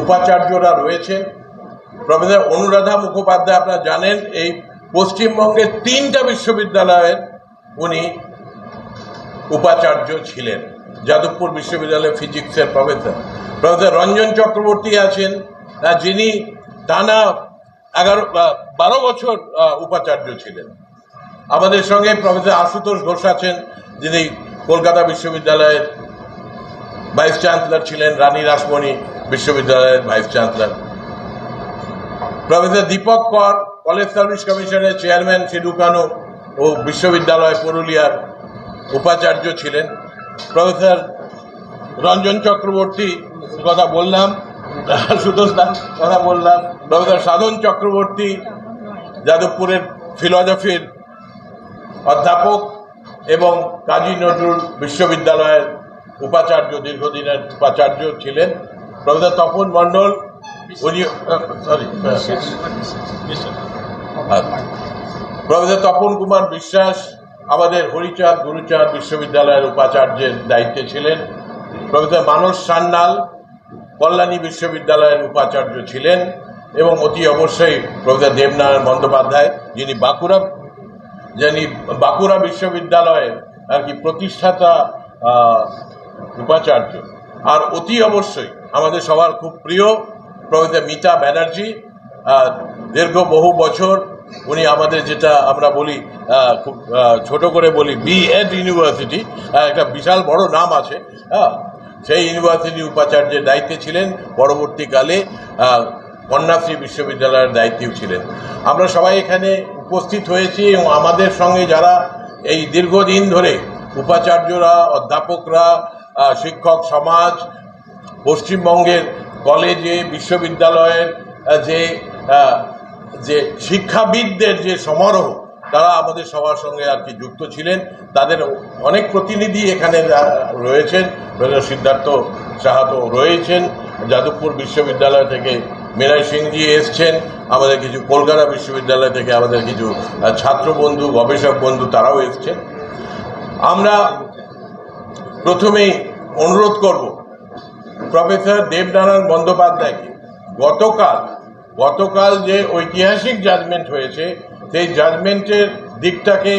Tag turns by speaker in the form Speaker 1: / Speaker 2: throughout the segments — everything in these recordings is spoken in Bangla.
Speaker 1: উপাচার্যরা রয়েছেন। প্রফেসর অনুরাধা মুখোপাধ্যায় আপনারা জানেন, এই পশ্চিমবঙ্গের তিনটা বিশ্ববিদ্যালয়ের উনি উপাচার্য ছিলেন। যাদবপুর বিশ্ববিদ্যালয়ে ফিজিক্সের প্রফেসর। প্রফেসর রঞ্জন চক্রবর্তী আছেন যিনি টানা এগারো বারো বছর উপাচার্য ছিলেন। আমাদের সঙ্গে প্রফেসর আশুতোষ ঘোষ আছেন, যিনি কলকাতা বিশ্ববিদ্যালয়ের ভাইস চ্যান্সেলর ছিলেন, রানী রাসমণি বিশ্ববিদ্যালয়ের vice chancellor. Professor Dipak Kar, college service কমিশনের চেয়ারম্যান সিডুকানো ও বিশ্ববিদ্যালয় পুরুলিয়ার উপাচার্য ছিলেন। প্রফেসর রঞ্জন চক্রবর্তী, কথা বললাম, সুতোষ কথা বললাম। প্রফেসর সাধন চক্রবর্তী, যাদবপুরের ফিলসফির অধ্যাপক এবং কাজী নজরুল বিশ্ববিদ্যালয়ের উপাচার্য, দীর্ঘদিনের উপাচার্য ছিলেন। প্রফেসর তপন মণ্ডল, উনি সরি প্রফেসর তপন কুমার বিশ্বাস, আমাদের হরিচাঁদ, গুরুচাঁদ বিশ্ববিদ্যালয়ের উপাচার্যের দায়িত্বে ছিলেন। প্রফেসর মানস সান্যাল, কল্যাণী বিশ্ববিদ্যালয়ের উপাচার্য ছিলেন এবং অতি অবশ্যই প্রফেসর দেবনারায়ণ বন্দ্যোপাধ্যায়, যিনি বাঁকুড়া যিনি বাঁকুড়া বিশ্ববিদ্যালয়ের আর কি প্রতিষ্ঠাতা উপাচার্য। আর অতি অবশ্যই আমাদের সবার খুব প্রিয় প্রফেসর মিতা ব্যানার্জি দীর্ঘ বহু বছর উনি আমাদের যেটা আমরা বলি খুব ছোট করে বলি বি এড ইউনিভার্সিটি একটা বিশাল বড় নাম আছে হ্যাঁ? সেই ইউনিভার্সিটি উপাচার্যের দায়িত্বে ছিলেন, পরবর্তীকালে কন্যাশ্রী বিশ্ববিদ্যালয়ের দায়িত্বেও ছিলেন। আমরা সবাই এখানে উপস্থিত হয়েছি এবং আমাদের সঙ্গে যারা এই দীর্ঘদিন ধরে উপাচার্যরা, অধ্যাপকরা শিক্ষক সমাজ পশ্চিমবঙ্গের কলেজে, বিশ্ববিদ্যালয়ের যে যে শিক্ষাবিদদের যে সমারোহ, তারা আমাদের সবার সঙ্গে আর কি যুক্ত ছিলেন। তাদের অনেক প্রতিনিধি এখানে রয়েছেন। সিদ্ধার্থ সাহাতো রয়েছেন। যাদবপুর বিশ্ববিদ্যালয় থেকে মীরাই সিংজি এসছেন। আমাদের কিছু কলকাতা বিশ্ববিদ্যালয় থেকে আমাদের কিছু ছাত্র বন্ধু গবেষক বন্ধু তারাও এসছেন। আমরা প্রথমেই অনুরোধ করব প্রফেসর দেবনারায়ণ বন্দ্যোপাধ্যায়কে গতকাল গতকাল যে ঐতিহাসিক জাজমেন্ট হয়েছে, সেই জাজমেন্টের দিকটাকে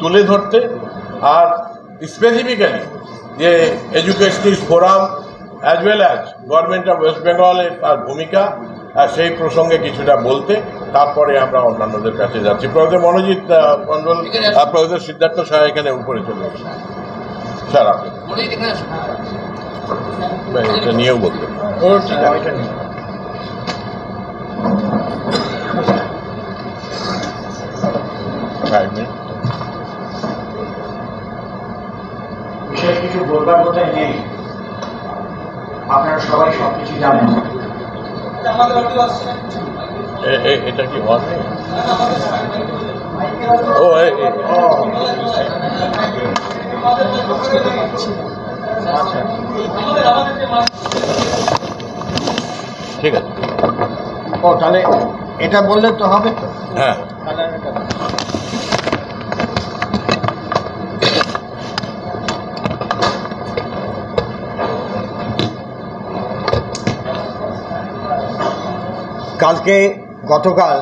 Speaker 1: তুলে ধরতে আর স্পেসিফিক্যালি যে educationist forum as well as government of west বেঙ্গলের তার ভূমিকা আর সেই প্রসঙ্গে কিছুটা বলতে, তারপরে আমরা অন্যান্যদের কাছে যাচ্ছি। প্রফেসর মনোজিৎ আর প্রফেসর সিদ্ধার্থ সাহা এখানে উপরে চলে এসেছে স্যার, আপনি। এটা নিয়েও বলতে
Speaker 2: বিশেষ কিছু বলবার বোধহয় নেই। আপনারা সবাই সবকিছু জানেন।
Speaker 1: এ- এ- এটা কি হওয়ার ও। ঠিক আছে।
Speaker 2: ও তাহলে এটা বললে তো হবে তো?
Speaker 1: হ্যাঁ।
Speaker 2: কালকে গতকাল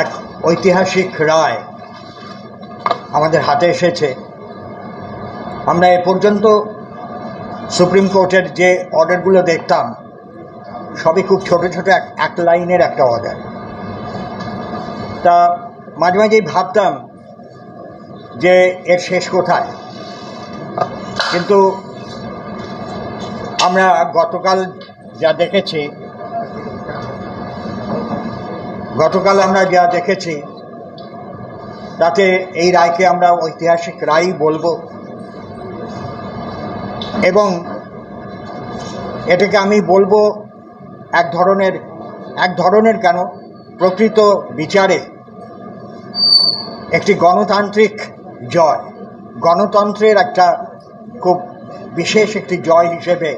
Speaker 2: এক ঐতিহাসিক রায় আমাদের হাতে এসেছে। আমরা এ পর্যন্ত সুপ্রিম কোর্টের যে অর্ডারগুলো দেখতাম, সবই খুব ছোট ছোট এক এক লাইনের একটা অর্ডার তা মাঝে মাঝেই ভাবতাম যে এর শেষ কোথায়। কিন্তু আমরা গতকাল যা দেখেছি, গতকাল আমরা যা দেখেছি, তাতে এই রায়কে আমরা ঐতিহাসিক রায়ই বলব। এবং এটাকে আমি বলব এক ধরনের এক ধরনের কেন? প্রকৃত বিচারে একটি গণতান্ত্রিক জয়। গণতন্ত্রের একটা খুব বিশেষ একটি জয় হিসেবে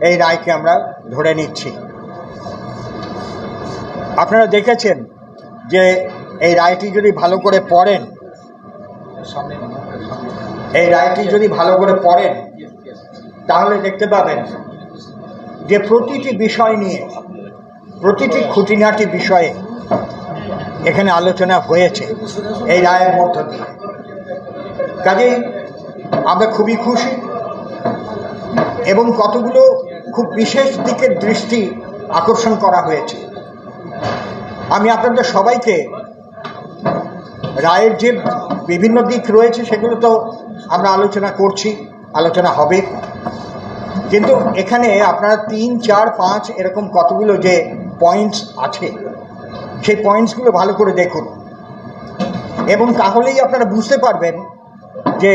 Speaker 2: এই রায়কে আমরা ধরে নিচ্ছি। আপনারা দেখেছেন যে এই রায়টি যদি ভালো করে পড়েন, এই রায়টি যদি ভালো করে পড়েন তাহলে দেখতে পাবেন যে প্রতিটি বিষয় নিয়ে, প্রতিটি খুঁটিনাটি বিষয়ে এখানে আলোচনা হয়েছে এই রায়ের মধ্য দিয়ে। কাজেই আমরা খুবই খুশি এবং কতগুলো খুব বিশেষ দিকের দৃষ্টি আকর্ষণ করা হয়েছে। আমি আপনাদের সবাইকে রায়ের যে বিভিন্ন দিক রয়েছে সেগুলো তো আমরা আলোচনা করছি, আলোচনা হবে। কিন্তু এখানে আপনারা তিন চার পাঁচ এরকম কতগুলো যে পয়েন্টস আছে সেই পয়েন্টসগুলো ভালো করে দেখুন। এবং তাহলেই আপনারা বুঝতে পারবেন যে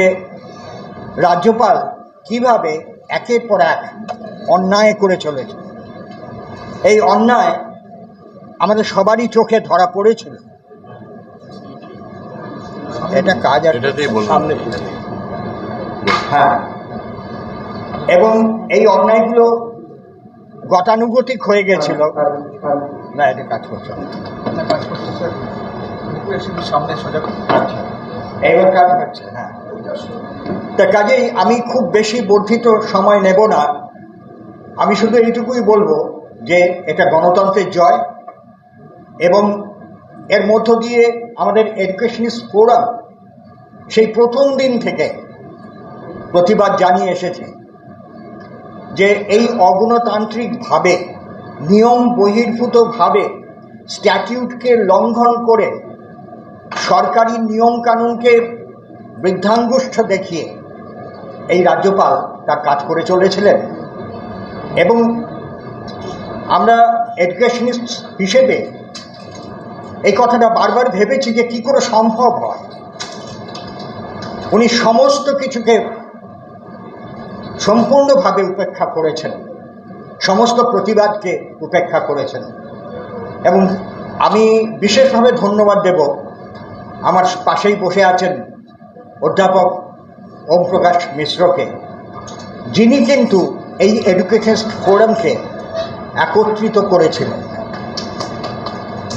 Speaker 2: রাজ্যপাল কীভাবে একের পর এক অন্যায় করে চলেছে। এই অন্যায় আমাদের সবারই চোখে ধরা পড়েছিল। এটা কাজ আর সামনে হ্যাঁ। এবং এই অন্যায়গুলো গতানুগতিক হয়ে গেছিল। না এটা কাজ করছে।
Speaker 3: সামনে সোজা
Speaker 2: আচ্ছা এইবার কাজ হচ্ছে হ্যাঁ। তা কাজেই আমি খুব বেশি বর্ধিত সময় নেব না। আমি শুধু এইটুকুই বলব যে এটা গণতন্ত্রের জয় এবং এর মধ্য দিয়ে আমাদের এডুকেশনিস্ট ফোরাম সেই প্রথম দিন থেকে প্রতিবাদ জানিয়ে এসেছে। যে এই অগণতান্ত্রিকভাবে নিয়ম বহির্ভূতভাবে স্ট্যাটিউটকে লঙ্ঘন করে সরকারি নিয়মকানুনকে বৃদ্ধাঙ্গুষ্ঠ দেখিয়ে এই রাজ্যপাল তার কাজ করে চলেছিলেন। এবং আমরা এডুকেশনিস্ট হিসেবে এই কথাটা বারবার ভেবেছি যে কি করে সম্ভব হয়। উনি সমস্ত কিছুকে সম্পূর্ণভাবে উপেক্ষা করেছেন। সমস্ত প্রতিবাদকে উপেক্ষা করেছেন। এবং আমি বিশেষভাবে ধন্যবাদ দেব আমার পাশেই বসে আছেন অধ্যাপক ওম প্রকাশ মিশ্রকে, যিনি কিন্তু এই এডুকেশন ফোরামকে একত্রিত করেছিলেন।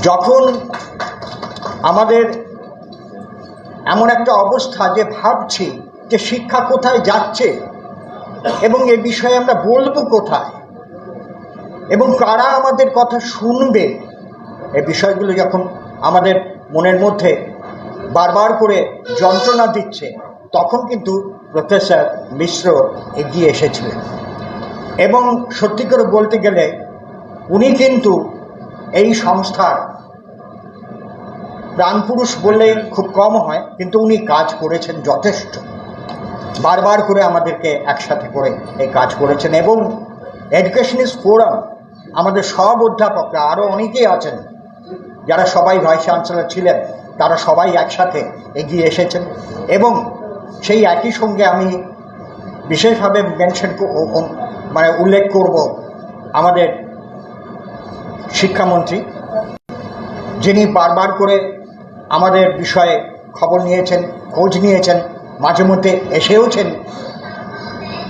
Speaker 2: যখন আমাদের এমন একটা অবস্থা যে ভাবছি যে শিক্ষা কোথায় যাচ্ছে এবং এ বিষয়ে আমরা বলব কোথায়? এবং কারা আমাদের কথা শুনবে? এই বিষয়গুলো যখন আমাদের মনের মধ্যে বারবার করে যন্ত্রণা দিচ্ছে, তখন কিন্তু প্রফেসর মিশ্র এগিয়ে এসেছিলেন। এবং সত্যি করে বলতে গেলে, উনি কিন্তু এই সংস্থার প্রাণপুরুষ বললে খুব কম হয়, কিন্তু উনি কাজ করেছেন যথেষ্ট। বারবার করে আমাদেরকে একসাথে করে এই কাজ করেছেন এবং এডুকেশনিস্ট ফোরাম আমাদের সব অধ্যাপকরা আরও অনেকেই আছেন, যারা সবাই ভাইস চ্যান্সেলর ছিলেন, তারা সবাই একসাথে এগিয়ে এসেছেন এবং সেই একই সঙ্গে আমি বিশেষভাবে মেনশন মানে উল্লেখ করব আমাদের শিক্ষামন্ত্রী, যিনি বারবার করে আমাদের বিষয়ে খবর নিয়েছেন, খোঁজ নিয়েছেন। মাঝে মধ্যে এসেওছেন।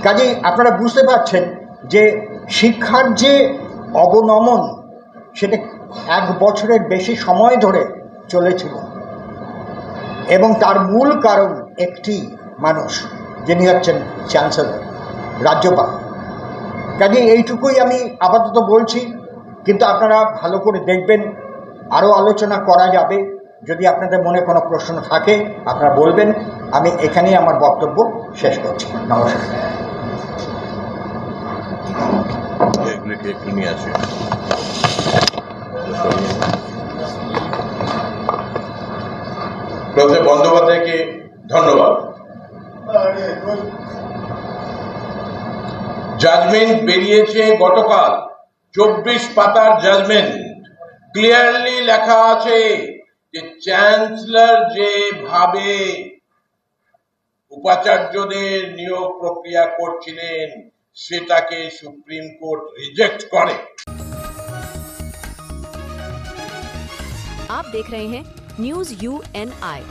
Speaker 2: কাজেই আপনারা বুঝতে পারছেন যে শিক্ষার যে অবনমন, সেটা এক বছরের বেশি সময় ধরে চলেছিল। এবং তার মূল কারণ একটি মানুষ, যিনি হচ্ছেন চ্যান্সেলর, রাজ্যপাল। কাজে এইটুকুই আমি আপাতত বলছি, কিন্তু আপনারা ভালো করে দেখবেন, আরও আলোচনা করা যাবে। যদি আপনাদের মনে কোনো প্রশ্ন থাকে, আপনারা বলবেন। আমি এখানেই আমার বক্তব্য শেষ করছি। নমস্কার।
Speaker 1: একটু বন্দ্যোপাধ্যায়কে ধন্যবাদ। জাজমেন্ট বেরিয়েছে গতকাল। চব্বিশ পাতার জাজমেন্ট ক্লিয়ারলি লেখা আছে। যে চ্যান্সেলর যে ভাবে উপাচার্যদের নিয়োগ প্রক্রিয়া করছিলেন সেটাকে সুপ্রিম কোর্ট রিজেক্ট করে
Speaker 4: आप देख रहे हैं न्यूज यू एन आई